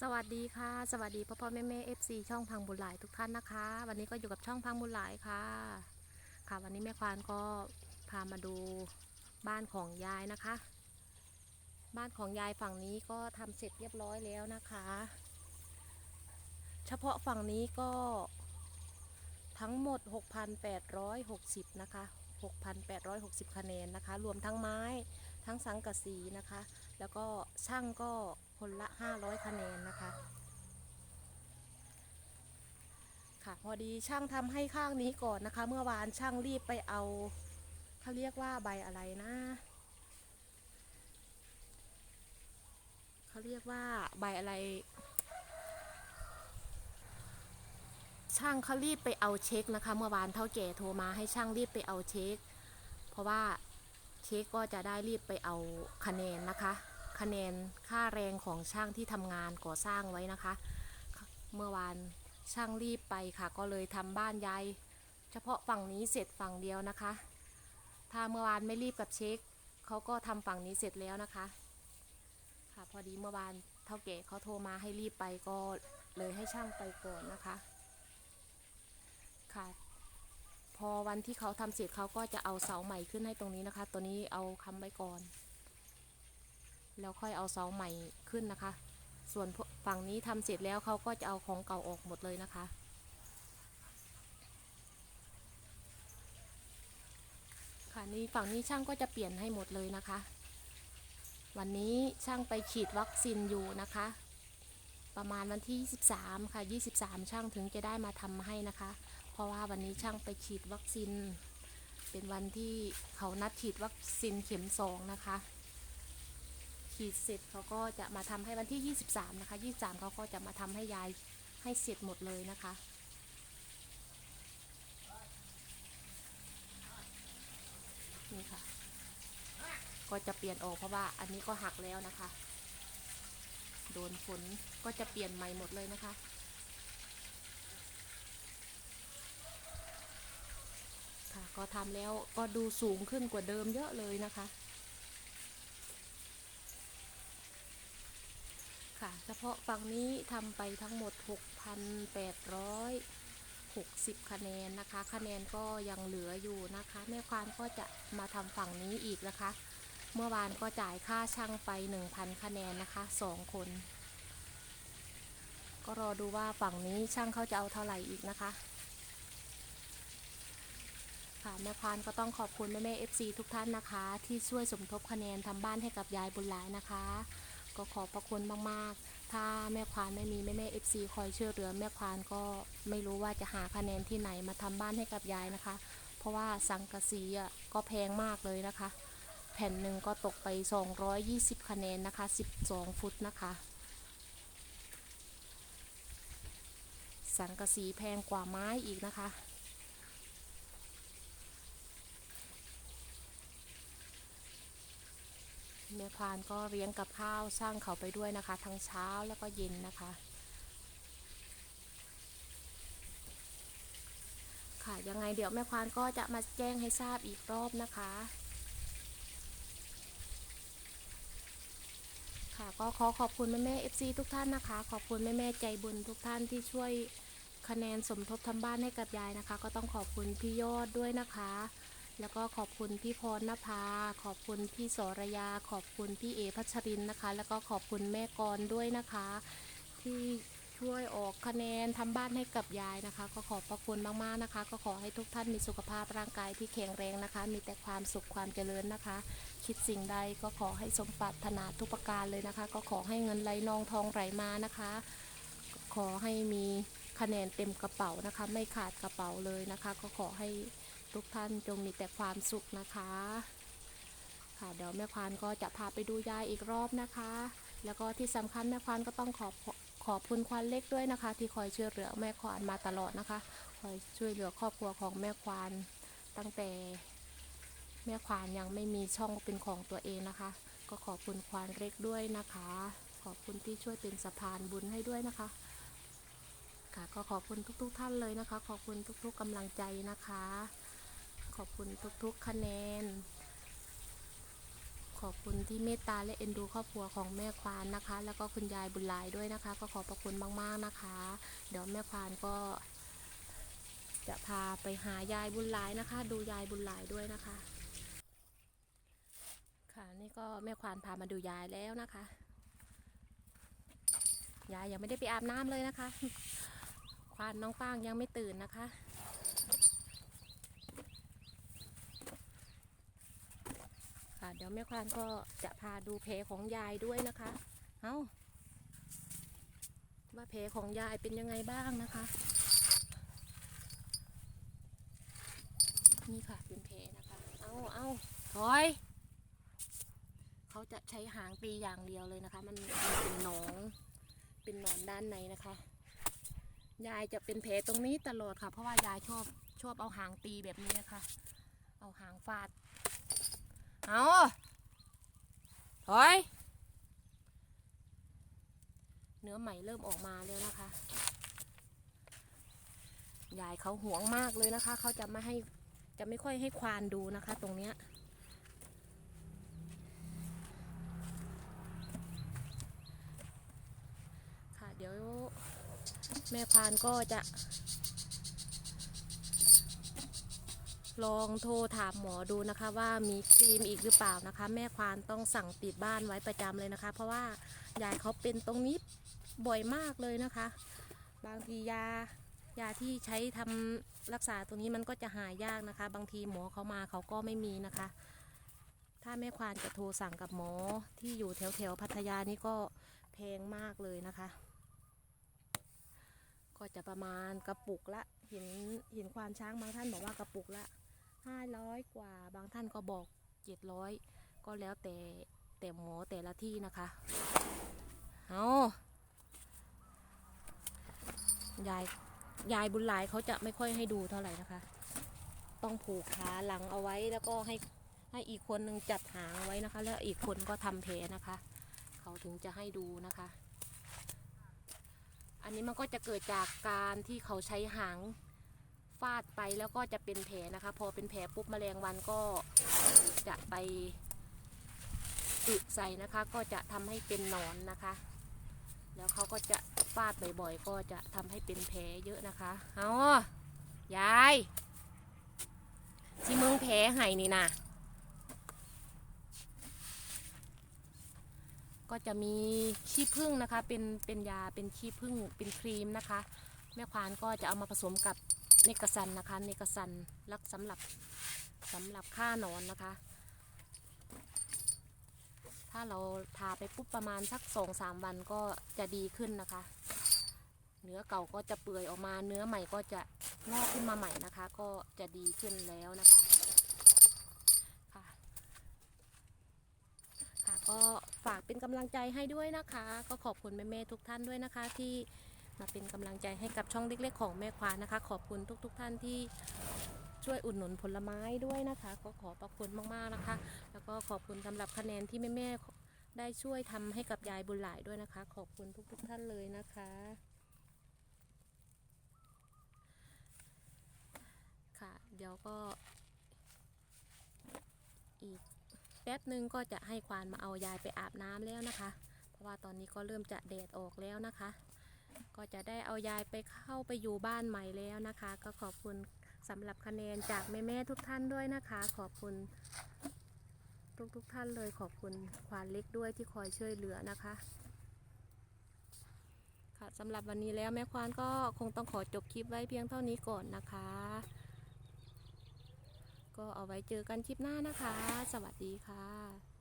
สวัสดีค่ะ สวัสดีพ่อพ่อแม่แม่เอฟซีช่องพังบุญหลายทุกท่านนะคะ วันนี้ก็อยู่กับช่องพังบุญหลายค่ะ ค่ะ วันนี้แม่ควานก็พามาดูบ้านของยายนะคะ บ้านของยายฝั่งนี้ก็ทำเสร็จเรียบร้อยแล้วนะคะ เฉพาะฝั่งนี้ก็ทั้งหมด 6,860 นะคะ 6,860 คะแนนนะคะ รวมทั้งไม้ทั้งสังกะสีนะคะ แล้วก็ช่างก็ คนละ 500 คะแนนนะคะ ค่ะพอดีช่างทำให้ข้างนี้ก่อนนะคะ เมื่อวานช่างรีบไปเอาเขาเรียกว่าใบอะไรนะเขาเรียกว่าใบอะไร ช่างเขารีบไปเอาเช็คนะคะ เมื่อวานเท่าแก่โทรมาให้ช่างรีบไปเอาเช็ค เพราะว่าเช็คก็จะได้รีบไปเอาคะแนนนะคะ คะแนนค่าแรงของช่างที่ทำงานก่อสร้างไว้นะคะ เมื่อวานช่างรีบไปค่ะ ก็เลยทำบ้านยายเฉพาะฝั่งนี้เสร็จฝั่งเดียวนะคะ ถ้าเมื่อวานไม่รีบกับเช็คเขาก็ทำฝั่งนี้เสร็จแล้วนะคะ ค่ะพอดีเมื่อวานเท่าแก่เขาโทรมาให้รีบไปก็เลยให้ช่างไปก่อนนะคะ ค่ะ พอวันที่เขาทำเสร็จเขาก็จะเอาเสาใหม่ขึ้นให้ตรงนี้นะคะ ตัวนี้เอาค้ำไว้ก่อน แล้วค่อยเอาเสาใหม่ขึ้นนะคะ ส่วนฝั่งนี้ทำเสร็จแล้วเขาก็จะเอาของเก่าออกหมดเลยนะคะค่ะนี่ฝั่งนี้ช่างก็จะเปลี่ยนให้หมดเลยนะคะ วันนี้ช่างไปฉีดวัคซีนอยู่นะคะ ประมาณวันที่ 23 ค่ะ 23 ช่างถึงจะได้มาทำให้นะคะ เพราะว่าวันนี้ช่างไปฉีดวัคซีน เป็นวันที่เขานัดฉีดวัคซีนเข็มสองนะคะ ฉีดเสร็จเขาก็จะมาทำให้วันที่ 23 นะคะ 23เขาก็จะมาทำให้ยายให้เสร็จหมดเลยนะคะนี่ค่ะ ก็จะเปลี่ยนออกเพราะว่าอันนี้ก็หักแล้วนะคะ โดนฝนก็จะเปลี่ยนใหม่หมดเลยนะคะค่ะก็ทำแล้วก็ดูสูงขึ้นกว่าเดิมเยอะเลยนะคะ ค่ะ เฉพาะฝั่งนี้ทำไปทั้งหมด 6,860 คะแนนนะคะ คะแนนก็ยังเหลืออยู่นะคะ แม่ควานก็จะมาทำฝั่งนี้อีกนะคะ เมื่อวานก็จ่ายค่าช่างไป 1,000 คะแนนนะคะ 2 คน ก็รอดูว่าฝั่งนี้ช่างเขาจะเอาเท่าไหร่อีกนะคะค่ะแม่พานก็ต้องขอบคุณแม่แม่เอฟซีทุกท่านนะคะ ที่ช่วยสมทบคะแนนทำบ้านให้กับยายบุญหลายนะคะ ก็ขอบพระคุณมากๆ ถ้าแม่ควานไม่มีแม่แม่เอฟซีคอยช่วยเหลือแม่ควานก็ไม่รู้ว่าจะหาคะแนนที่ไหนมาทำบ้านให้กับยายนะคะ เพราะว่าสังกะสีอะก็แพงมากเลยนะคะ แผ่นหนึ่งก็ตกไป 220 คะแนนนะคะ 12 ฟุตนะคะ สังกะสีแพงกว่าไม้อีกนะคะ แม่พานก็เลี้ยงกับข้าวสร้างเขาไปด้วยนะคะ ทั้งเช้าแล้วก็เย็นนะคะค่ะยังไงเดี๋ยวแม่ควานก็จะมาแจ้งให้ทราบอีกรอบนะคะ ค่ะก็ขอขอบคุณแม่แม่เอฟซีทุกท่านนะคะ ขอบคุณแม่แม่ใจบุญทุกท่านที่ช่วยคะแนนสมทบทำบ้านให้กับยายนะคะ ก็ต้องขอบคุณพี่ยอดด้วยนะคะ แล้วก็ขอบคุณพี่พรณภา ขอบคุณพี่สรยา ขอบคุณพี่เอพัชรินนะคะ แล้วก็ขอบคุณแม่กรด้วยนะคะ ที่ช่วยออกคะแนนทำบ้านให้กับยายนะคะ ก็ขอบพระคุณมากๆนะคะ ก็ขอให้ทุกท่านมีสุขภาพร่างกายที่แข็งแรงนะคะ มีแต่ความสุขความเจริญนะคะ คิดสิ่งใดก็ขอให้สมปรารถนาทุกประการเลยนะคะ ก็ขอให้เงินไหลนองทองไหลมานะคะ ขอให้มีคะแนนเต็มกระเป๋านะคะ ไม่ขาดกระเป๋าเลยนะคะ ก็ขอให้ ทุกท่านจงมีแต่ความสุขนะคะ ค่ะเดี๋ยวแม่ควานก็จะพาไปดูยายอีกรอบนะคะ แล้วก็ที่สำคัญแม่ควานก็ต้องขอบขอบคุณควานเล็กด้วยนะคะ ที่คอยช่วยเหลือแม่ควานมาตลอดนะคะ คอยช่วยเหลือครอบครัวของแม่ควานตั้งแต่แม่ควานยังไม่มีช่องเป็นของตัวเองนะคะ ก็ขอบคุณควานเล็กด้วยนะคะ ขอบคุณที่ช่วยเป็นสะพานบุญให้ด้วยนะคะ ค่ะก็ขอบคุณทุกๆทท่านเลยนะคะ ขอบคุณทุกๆกำลังใจนะคะ ขอบคุณทุกๆคะแนน ขอบคุณที่เมตตาและเอ็นดูครอบครัวของแม่ควานนะคะ แล้วก็คุณยายบุญหลายด้วยนะคะ ก็ขอบพระคุณมากๆนะคะ เดี๋ยวแม่ควานก็ จะพาไปหายายบุญหลายนะคะ ดูยายบุญหลายด้วยนะคะ ค่ะนี่ก็แม่ควานพามาดูยายแล้วนะคะยายยังไม่ได้ไปอาบน้ำเลยนะคะ ควานน้องป้างยังไม่ตื่นนะคะ ค่ะเดี๋ยวแม่ควานก็จะพาดูแผลของยายด้วยนะคะ เอา้าว่าแผลของยายเป็นยังไงบ้างนะคะ นี่ค่ะเป็นแผลนะคะ เอาเอาถอย เขาจะใช้หางตีอย่างเดียวเลยนะคะมันมันเป็นหนอง เป็นหนอนด้านในนะคะ ยายจะเป็นแผลตรงนี้ตลอดค่ะ เพราะว่ายายชอบชอบเอาหางตีแบบนี้นะคะ เอาหางฟาด เอาถอย เนื้อใหม่เริ่มออกมาแล้วนะคะ ยายเขาห่วงมากเลยนะคะ เขาจะไม่ให้จะไม่ค่อยให้ควานดูนะคะ ตรงเนี้ยค่ะเดี๋ยวแม่ควานก็จะ ลองโทรถามหมอดูนะคะ ว่ามีครีมอีกหรือเปล่านะคะ แม่ควานต้องสั่งติดบ้านไว้ประจำเลยนะคะ เพราะว่ายายเขาเป็นตรงนี้บ่อยมากเลยนะคะ บางทียายาที่ใช้ทำรักษาตรงนี้มันก็จะหายากนะคะ บางทีหมอเขามาเขาก็ไม่มีนะคะ ถ้าแม่ควานจะโทรสั่งกับหมอที่อยู่แถวแถวพัทยานี่ก็แพงมากเลยนะคะ ก็จะประมาณกระปุกละเห็นเห็นควานช้างบางท่านบอกว่ากระปุกละ ห้าร้อยกว่าบางท่านก็บอกเจ็ดร้อยก็แล้วแต่แต่หมอแต่ละที่นะคะเอายายยายบุญหลายเขาจะไม่ค่อยให้ดูเท่าไหร่นะคะ ต้องผูกขาหลังเอาไว้แล้วก็ให้ให้อีกคนหนึ่งจัดหางไว้นะคะ แล้วอีกคนก็ทำแผลนะคะ เขาถึงจะให้ดูนะคะ อันนี้มันก็จะเกิดจากการที่เขาใช้หาง ฟาดไปแล้วก็จะเป็นแผลนะคะ พอเป็นแผลปุ๊บแมลงวันก็จะไปอึใส่นะคะ ก็จะทำให้เป็นหนอนนะคะ แล้วเขาก็จะฟาดบ่อยๆ ก็จะทำให้เป็นแผลเยอะนะคะเอายายที่มึงแผลไห้นี่นะก็จะมีขี้ผึ้งนะคะ เป็นเป็นยาเป็นขี้ผึ้งเป็นครีมนะคะ แม่ควานก็จะเอามาผสมกับ เนกซันนะคะเนกซันรักสำหรับสำหรับฆ่าหนอนนะคะ ถ้าเราทาไปปุ๊บประมาณสักสองสามวันก็จะดีขึ้นนะคะ เนื้อเก่าก็จะเปื่อยออกมาเนื้อใหม่ก็จะงอกขึ้นมาใหม่นะคะ ก็จะดีขึ้นแล้วนะคะค่ะค่ะก็ฝากเป็นกำลังใจให้ด้วยนะคะ ก็ขอบคุณแม่ๆทุกท่านด้วยนะคะที่ มาเป็นกำลังใจให้กับช่องเล็กๆ ของแม่ควานนะคะ ขอบคุณทุกๆท่านที่ช่วยอุดหนุนผลไม้ด้วยนะคะ ก็ขอขอบคุณมากๆนะคะ แล้วก็ขอบคุณสำหรับคะแนนที่แม่ๆได้ช่วยทำให้กับยายบุญหลายด้วยนะคะ ขอบคุณทุก ๆ ท่านเลยนะคะค่ะเดี๋ยวก็ อีกแป๊บหนึ่งก็จะให้ควานมาเอายายไปอาบน้ำแล้วนะคะ เพราะว่าตอนนี้ก็เริ่มจะแดดออกแล้วนะคะ ก็จะได้เอายายไปเข้าไปอยู่บ้านใหม่แล้วนะคะ ก็ขอบคุณสำหรับคะแนนจากแม่ๆทุกท่านด้วยนะคะ ขอบคุณทุกๆท่านเลยขอบคุณควานเล็กด้วยที่คอยช่วยเหลือนะคะ ค่ะสำหรับวันนี้แล้วแม่ควานก็คงต้องขอจบคลิปไว้เพียงเท่านี้ก่อนนะคะ ก็เอาไว้เจอกันคลิปหน้านะคะ สวัสดีค่ะ